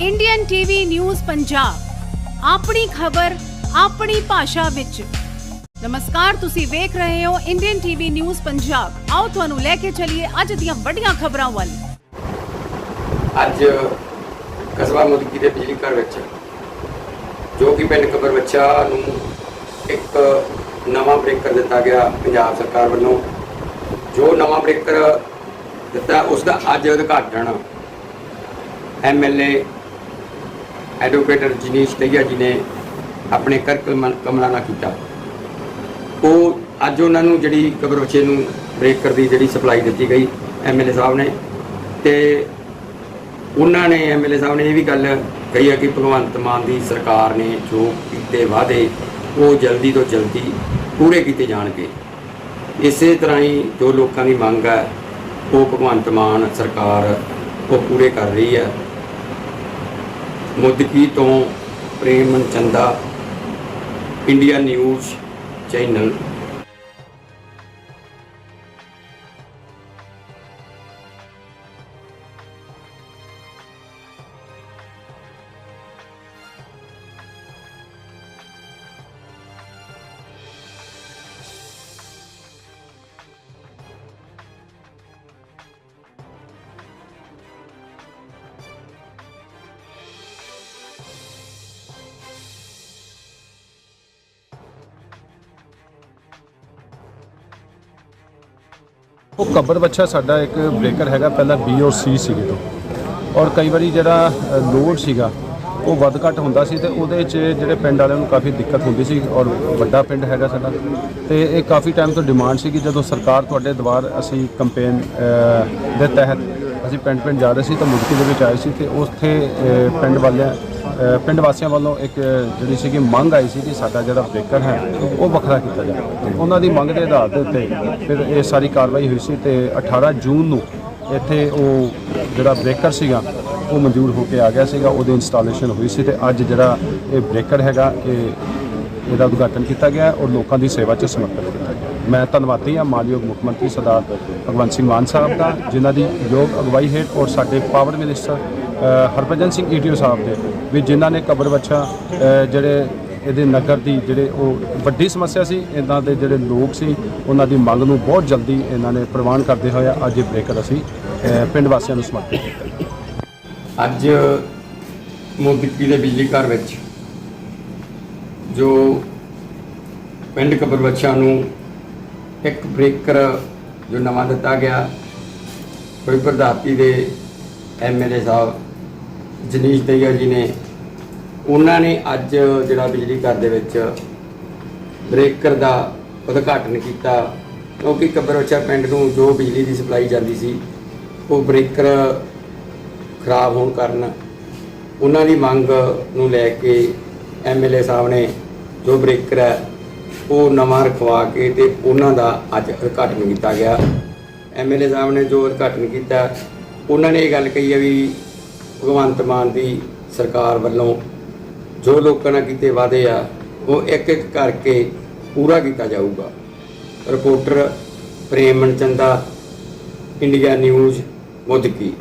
Indian TV news Punjab ਆਪਣੀ ਖਬਰ, ਆਪਣੀ ਭਾਸ਼ਾ ਵਿੱਚ। ਨਮਸਕਾਰ, ਤੁਸੀਂ ਵੇਖ ਰਹੇ ਹੋ ਇੰਡੀਅਨ ਟੀਵੀ ਨਿਊਜ਼ ਪੰਜਾਬ ਆਓ ਤੁਹਾਨੂੰ ਲੈ ਕੇ ਚੱਲੀਏ ਅੱਜ ਦੀਆਂ ਵੱਡੀਆਂ ਖਬਰਾਂ ਵੱਲ। ਅੱਜ ਕਸਬਾ ਮੁਦਕੀ ਦੇ ਬਿਜਲੀ ਘਰ ਵਿੱਚ, ਜੋ ਕਿ ਪਿੰਡ ਕਬਰ ਬੱਚਾ ਨੂੰ ਇੱਕ ਨਵਾਂ ਬ੍ਰੇਕਰ ਦਿੱਤਾ ਗਿਆ ਪੰਜਾਬ ਸਰਕਾਰ ਵੱਲੋਂ। ਜੋ ਨਵਾਂ ਬ੍ਰੇਕਰ ਦਿੱਤਾ ਉਸ ਦਾ ਅੱਜ ਉਦਘਾਟਨ ਐਮਐਲਏ ਐਡਵੋਕੇਟ ਜਨੀਸ਼ ਦਈਆ ਜੀ ਨੇ ਆਪਣੇ ਕਰ ਕਲਮ- ਕਮਲਾਂ ਨਾਲ ਕੀਤਾ। ਉਹ ਅੱਜ ਉਹਨਾਂ ਨੂੰ ਜਿਹੜੀ ਕਬਰ ਨੂੰ ਬ੍ਰੇਕਰ ਦੀ ਜਿਹੜੀ ਸਪਲਾਈ ਦਿੱਤੀ ਗਈ ਐਮਐਲਏ ਸਾਹਿਬ ਨੇ ਤੇ ਉਹਨਾਂ ਨੇ ਐਮਐਲਏ ਸਾਹਿਬ ਨੇ ਇਹ ਵੀ ਗੱਲ ਕਹੀ ਹੈ ਕਿ ਭਗਵੰਤ ਮਾਨ ਦੀ ਸਰਕਾਰ ਨੇ ਜੋ ਕੀਤੇ ਵਾਅਦੇ, ਉਹ ਜਲਦੀ ਤੋਂ ਜਲਦੀ ਪੂਰੇ ਕੀਤੇ ਜਾਣਗੇ। ਇਸੇ ਤਰ੍ਹਾਂ ਹੀ ਜੋ ਲੋਕਾਂ ਦੀ ਮੰਗ ਹੈ, ਉਹ ਭਗਵੰਤ ਮਾਨ ਸਰਕਾਰ ਉਹ ਪੂਰੇ ਕਰ ਰਹੀ ਹੈ। ਮੁੱਦਕੀ ਤੋਂ Prem Chanda India News channel ਉਹ ਕੱਬਰ ਬੱਚਾ ਸਾਡਾ ਇੱਕ ਬ੍ਰੇਕਰ ਹੈਗਾ, ਪਹਿਲਾਂ ਬੀ ਔਰ ਸੀ ਸੀਗੇ ਤੋਂ। ਔਰ ਕਈ ਵਾਰੀ ਜਿਹੜਾ ਲੋਡ ਸੀਗਾ, ਉਹ ਵੱਧ ਘੱਟ ਹੁੰਦਾ ਸੀ ਤੇ ਉਹਦੇ 'ਚ ਜਿਹੜੇ ਪਿੰਡ ਵਾਲਿਆਂ ਨੂੰ ਕਾਫੀ ਦਿੱਕਤ ਹੁੰਦੀ ਸੀ ਔਰ ਵੱਡਾ ਪਿੰਡ ਹੈਗਾ ਸਾਡਾ। ਤੇ ਇਹ ਕਾਫੀ ਟਾਈਮ ਤੋਂ ਡਿਮਾਂਡ ਸੀ ਕਿ ਜਦੋਂ ਸਰਕਾਰ ਤੁਹਾਡੇ ਦੁਆਰ ਅਸੀਂ ਕੰਪੇਨ ਦੇ ਤਹਿਤ ਅਸੀਂ ਪਿੰਡ ਪਿੰਡ ਜਾ ਰਹੇ ਸੀ ਤਾਂ ਮੁਲਕੀ ਦੇ ਵਿੱਚ ਆਏ ਸੀ ਤੇ ਉੱਥੇ ਪਿੰਡ ਵਾਲਿਆਂ ਪਿੰਡ ਵਾਸੀਆਂ ਵੱਲੋਂ ਇੱਕ ਜਿਹੜੀ ਸੀਗੀ ਮੰਗ ਆਈ ਸੀ ਕਿ ਸਾਡਾ ਜਿਹੜਾ ਬ੍ਰੇਕਰ ਹੈ, ਉਹ ਵੱਖਰਾ ਕੀਤਾ ਜਾਵੇ। ਉਹਨਾਂ ਦੀ ਮੰਗ ਦੇ ਆਧਾਰ ਦੇ ਉੱਤੇ ਫਿਰ ਇਹ ਸਾਰੀ ਕਾਰਵਾਈ ਹੋਈ ਸੀ ਤੇ 18 ਜੂਨ ਨੂੰ ਇੱਥੇ ਉਹ ਜਿਹੜਾ ਬ੍ਰੇਕਰ ਸੀਗਾ, ਉਹ ਮਨਜ਼ੂਰ ਹੋ ਕੇ ਆ ਗਿਆ ਸੀਗਾ। ਉਹਦੀ ਇੰਸਟਾਲੇਸ਼ਨ ਹੋਈ ਸੀ ਤੇ ਅੱਜ ਜਿਹੜਾ ਇਹ ਬ੍ਰੇਕਰ ਹੈਗਾ, ਇਹ ਇਹਦਾ ਉਦਘਾਟਨ ਕੀਤਾ ਗਿਆ ਔਰ ਲੋਕਾਂ ਦੀ ਸੇਵਾ 'ਚ ਸਮਰਪਿਤ ਕੀਤਾ ਗਿਆ। ਮੈਂ ਧੰਨਵਾਦੀ ਹਾਂ ਮਾਨਯੋਗ ਮੁੱਖ ਮੰਤਰੀ ਸਰਦਾਰ ਭਗਵੰਤ ਸਿੰਘ ਮਾਨ ਸਾਹਿਬ ਦਾ, ਜਿਨ੍ਹਾਂ ਦੀ ਯੋਗ ਅਗਵਾਈ ਹੇਠ ਔਰ ਸਾਡੇ power minister Harbhajan Singh ETO ਸਾਹਿਬ ਦੇ, ਵੀ ਜਿਨ੍ਹਾਂ ਨੇ ਕਬਰ ਬੱਚਾ ਜਿਹੜੇ ਇਹਦੇ ਨਗਰ ਦੀ ਜਿਹੜੇ ਉਹ ਵੱਡੀ ਸਮੱਸਿਆ ਸੀ, ਇਹਨਾਂ ਦੇ ਜਿਹੜੇ ਲੋਕ ਸੀ, ਉਹਨਾਂ ਦੀ ਮੰਗ ਨੂੰ ਬਹੁਤ ਜਲਦੀ ਇਹਨਾਂ ਨੇ ਪ੍ਰਵਾਨ ਕਰਦੇ ਹੋਏ ਅੱਜ ਇਹ ਬ੍ਰੇਕਰ ਅਸੀਂ ਪਿੰਡ ਵਾਸੀਆਂ ਨੂੰ ਸਮਰਪਿਤ ਕੀਤਾ। ਅੱਜ ਮੋਦੀਪੀ ਦੇ ਬਿਜਲੀ ਘਰ ਵਿੱਚ ਜੋ ਪਿੰਡ ਕਬਰ ਬੱਚਾ ਨੂੰ ਇੱਕ ਬ੍ਰੇਕਰ ਜੋ ਨਵਾਂ ਦਿੱਤਾ ਗਿਆ, ਕੋਈ ਪ੍ਰਧਾਤੀ ਦੇ ਐਮਐਲਏ ਸਾਹਿਬ ਜਨੀਸ਼ ਦਈਆ ਜੀ ਨੇ, ਉਹਨਾਂ ਨੇ ਅੱਜ ਜਿਹੜਾ ਬਿਜਲੀ ਘਰ ਦੇ ਵਿੱਚ ਬ੍ਰੇਕਰ ਦਾ ਉਦਘਾਟਨ ਕੀਤਾ। ਕਿਉਂਕਿ ਕਬਰ ਪਿੰਡ ਨੂੰ ਜੋ ਬਿਜਲੀ ਦੀ ਸਪਲਾਈ ਜਾਂਦੀ ਸੀ, ਉਹ ਬ੍ਰੇਕਰ ਖਰਾਬ ਹੋਣ ਕਾਰਨ ਉਹਨਾਂ ਦੀ ਮੰਗ ਨੂੰ ਲੈ ਕੇ ਐਮਐਲਏ ਸਾਹਿਬ ਨੇ ਜੋ ਬ੍ਰੇਕਰ ਹੈ, ਉਹ ਨਵਾਂ ਰਖਵਾ ਕੇ ਤੇ ਉਹਨਾਂ ਦਾ ਅੱਜ ਉਦਘਾਟਨ ਕੀਤਾ ਗਿਆ। ਐਮਐਲਏ ਸਾਹਿਬ ਨੇ ਜੋ ਉਦਘਾਟਨ ਕੀਤਾ, ਉਹਨਾਂ ਨੇ ਇਹ ਗੱਲ ਕਹੀ ਹੈ ਵੀ ਭਗਵੰਤ ਮਾਨ ਦੀ ਸਰਕਾਰ ਵੱਲੋਂ ਜੋ ਲੋਕਾਂ ਨਾਲ ਕੀਤੇ ਵਾਅਦੇ ਆ, ਉਹ ਇੱਕ ਇੱਕ ਕਰਕੇ ਪੂਰਾ ਕੀਤਾ ਜਾਊਗਾ। Reporter Prem Manchanda, India News, Mudki.